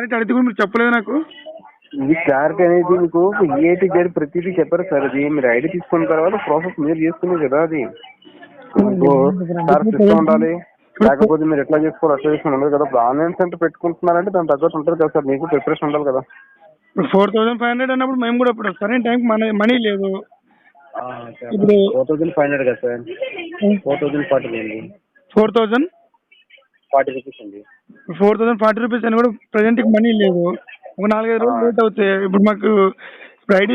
Clarity అడిగితే కూడా మీరు చెప్పలేదు నాకు. ఇది క్లారిటీ అనేది మీకు ఏటి జరి ప్రతిదీ చెప్పారు సార్. అది మీరు ఐడి తీసుకున్న తర్వాత ప్రాసెస్ మీరు చేసుకునేది కదా అది. మీకు సార్ సిస్టమ్ ఉండాలి. లేకపోతే మీరు ఎట్లా చేసుకోవాలి అట్లా చేసుకుని ఉండదు కదా. ఇప్పుడు ఆన్లైన్ సెంటర్ పెట్టుకుంటున్నారంటే దాని తగ్గట్టు ఉంటుంది కదా సార్. మీకు ప్రిపరేషన్ ఉండాలి కదా. ఇప్పుడు ఫోర్ థౌసండ్ ఫైవ్ హండ్రెడ్ అన్నప్పుడు మేము కూడా ఇప్పుడు సరైన టైంకి మన మనీ లేదు. ఇప్పుడు ఫోర్ థౌసండ్ ఫైవ్ హండ్రెడ్ కదా sir. Four thousand forty four thousand? Forty rupees అండి. ఫోర్ థౌసండ్ ఫార్టీ రూపీస్ అని కూడా ప్రజెంట్కి మనీ లేదు. ఒక నాలుగైదు రోజులు లేట్ అవుతాయి. ఇప్పుడు మాకు ఇప్పుడు ఐడి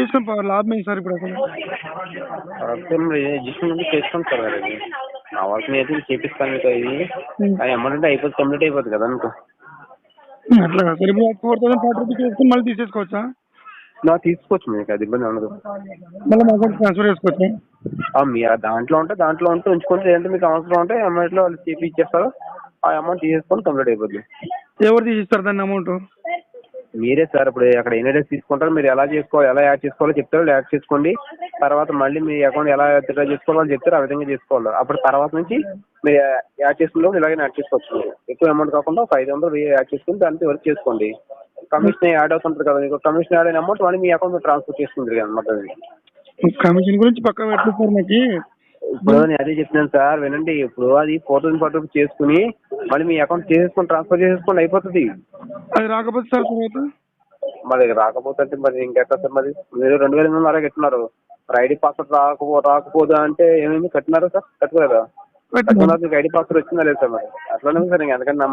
లాభం ఏంటి సార్ ఇప్పుడు అసలు? రిజిస్ట్రేషన్ సార్ అయితే చేపిస్తాను మీకు ఇది. అది అమౌంట్ అంటే అయిపోతుంది కంప్లీట్ అయిపోతుంది కదా అనుకో. అట్లా కాదు సార్. ఇప్పుడు ఫోర్ థౌసండ్ ఫార్టీ రూపీస్ మళ్ళీ తీసేసుకోవచ్చా? నా తీసుకోవచ్చు మీకు అది ఇబ్బంది ఉండదు. మళ్ళీ ట్రాన్స్ఫర్ చేసుకోవచ్చా? మీరు దాంట్లో ఉంటే దాంట్లో ఉంటే ఉంచుకోండి లేదంటే మీకు అవసరం ఉంటే అమౌంట్లో వాళ్ళు చేపి ఇచ్చేస్తారు. ఆ అమౌంట్ తీసేసుకొని కంప్లీట్ అయిపోద్ది. ఎవరు తీసిస్తారు దాన్ని అమౌంట్ మీరే సార్ ఇప్పుడు అక్కడ ఎన్ని డేస్ తీసుకుంటారో మీరు ఎలా చేసుకోవాలి ఎలా యాడ్ చేసుకోవాలో చెప్తారో యాడ్ చేసుకోండి. తర్వాత మళ్ళీ మీ అకౌంట్ ఎలా విత్డ్రా చేసుకోవాలో చెప్తారు ఆ విధంగా చేసుకోవాలి. అప్పుడు తర్వాత నుంచి మీరు యాడ్ చేసుకున్నప్పుడు ఇలాగే యాడ్ చేసుకోవచ్చు. ఎక్కువ అమౌంట్ కాకుండా ఒక ఐదు వందలు యాడ్ చేసుకుని దాంతో వర్క్ చేసుకోండి. కమిషన్ యాడ్ అవుతుంటుంది కదా మీకు కమిషన్ యాడ్ అయిన అమౌంట్ మళ్ళీ మీ అకౌంట్ ట్రాన్స్ఫర్ చేసుకుంటారు అనమాట అది కమిషన్ గురించి పక్క పెట్టలేదు సార్ నాకు ఇప్పుడు నేను అదే చెప్తున్నాను సార్ వినండి. ఇప్పుడు అది ఫోర్ థౌసండ్ ఫార్టీ రూపీస్ చేసుకుని మళ్ళీ మీ అకౌంట్ చేసేసుకొని ట్రాన్స్ఫర్ చేసేసుకోండి అయిపోతుంది. అది రాకపోతే సార్ తర్వాత? మరి రాకపోతే అంటే మరి ఇంకెక్కడ సార్ మరి? మీరు రెండు వేల ఎనిమిది వందల కట్టినారు. మరి ఐడి పాస్వర్డ్ రాకపో రాకపోదు అంటే ఏమైంది కట్టినారా సార్? కట్టుకోలేదా? కట్టుకున్నారు మీకు ఐడి పాస్వర్డ్ వచ్చిందా లేదు సార్ మరి? అట్లానే ఉంది సార్ ఇంకా. ఎందుకంటే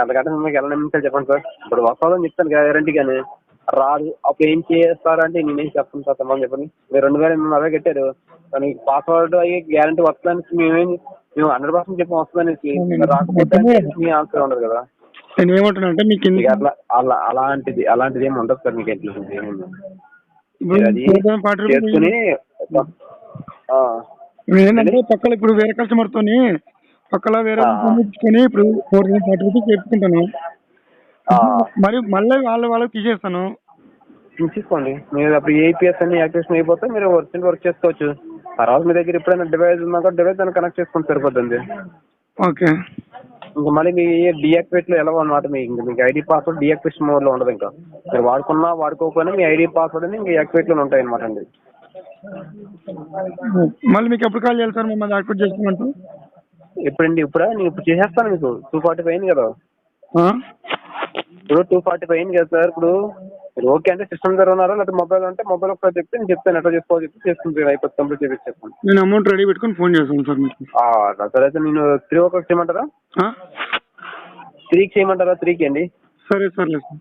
అంతకంటే మీకు ఎలా నమ్మించాలి చెప్పండి సార్? ఇప్పుడు వస్తుందని చెప్తాను గ్యారంటీ కానీ రాదు. అప్పుడు ఏం చేస్తారంటే నేనేం చెప్తాను సార్ తమ్మని చెప్పండి. మీరు రెండు వేల ఎనిమిది వందల కట్టారు. కానీ పాస్వర్డ్ అయ్యి గ్యారంటీ వస్తుందని మేమేం మేము హండ్రెడ్ పర్సెంట్ చెప్పి వస్తుందని రాకపోతే మీ ఆన్సర్ ఉండదు కదా. నేను ఏమంటున్నా అంటే మీకు అట్లా అలా అలాంటిది అలాంటిది ఏమి ఉండదు సార్ మీకు ఎట్లా చేసుకుని ఏంటంటే పక్కన ఇప్పుడు వేరే కస్టమర్ తోని పక్కన వేరే ఇప్పుడు ఫోర్ థౌసండ్ ఫార్టీ రూపీస్ చెప్పుకుంటాను ఆ, మరి మళ్ళీ వాళ్ళ వాళ్ళకి తీసేస్తాను. తీసుకోండి మీరు అప్పుడు ఏపీఎస్ అన్ని యాక్టివేషన్ అయిపోతే మీరు వర్క్ వర్క్ చేసుకోవచ్చు. తర్వాత మీ దగ్గర ఎప్పుడైనా డివైస్ ఉన్నాక డివైస్ దాన్ని కనెక్ట్ చేసుకొని సరిపోతుంది ఓకే. ఇంకా మళ్ళీ మీ డియాక్టివేట్లో ఎలా అనమాట మీ ఇంకా మీకు ఐడి పాస్వర్డ్ డియాక్టివేషన్ మోడ్లో ఉండదు ఇంకా. మీరు వాడుకున్నా వాడుకోకపోయినా మీ ఐడి పాస్వర్డ్ అని ఇంకా యాక్టివేట్లో ఉంటాయి అనమాట అండి. మళ్ళీ మీకు ఎప్పుడు కాల్ చేయాలి సార్ మిమ్మల్ని యాక్టివేట్ చేసుకోమంటే? ఎప్పుడండి? ఇప్పుడా? నేను ఇప్పుడు చేసేస్తాను మీకు. టూ ఫార్టీ ఫైవ్ అయింది కదా. ఆ? ఇప్పుడు టూ ఫార్టీ ఫైవ్ అయింది కదా సార్ ఇప్పుడు. మీరు ఓకే అంటే సిస్టమ్ దగ్గర ఉన్నారా? లేకపోతే మొబైల్ అంటే మొబైల్ ఒకసారి చెప్తే నేను చెప్తాను ఎట్లా చేసుకోవాలి చెప్పి చేసుకుంటాను. అయిపోతుంది కంప్లీట్ చేసి చెప్పండి నేను అమౌంట్ రెడీ పెట్టుకొని ఫోన్ చేస్తాను సార్ మీకు. సరే అయితే నేను త్రీ ఓ క్లాక్ చేయమంటారా? త్రీకి చేయమంటారా? త్రీకి అండి? సరే సర్లే సార్.